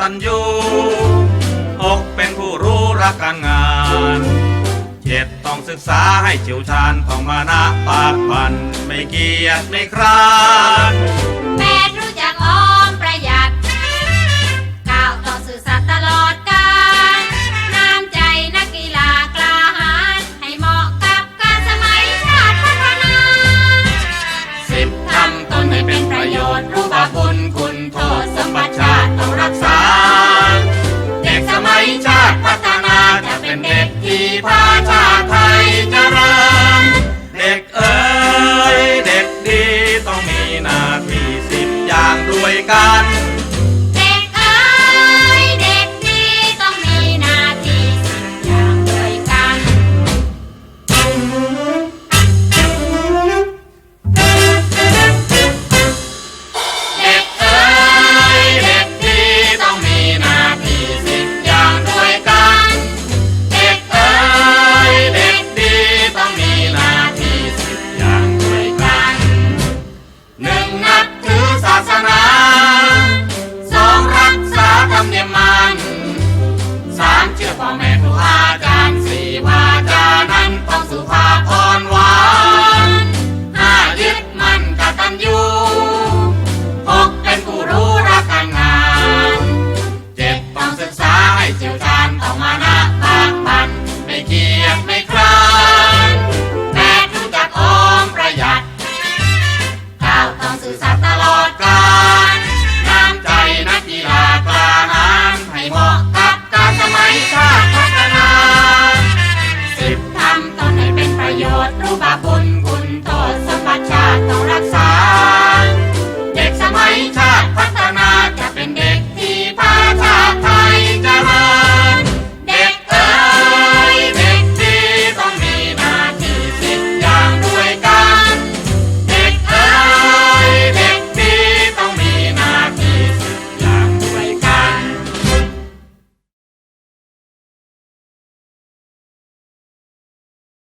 ตัญญูหกเป็นผู้รู้รักการงานเจ็ดต้องศึกษาให้เฉียวชาญต้องมานะปากพันไม่เกียจไม่คร้านแปดรู้จักออมประหยัดเก้าต้องสื่อสัตย์ตลอดกาลน้ำใจนักกีฬากล้าหาญให้เหมาะกับการสมัยชาติพัฒนาสิบทำตนให้เป็นประโยชน์รู้บาปบุญ วยกัน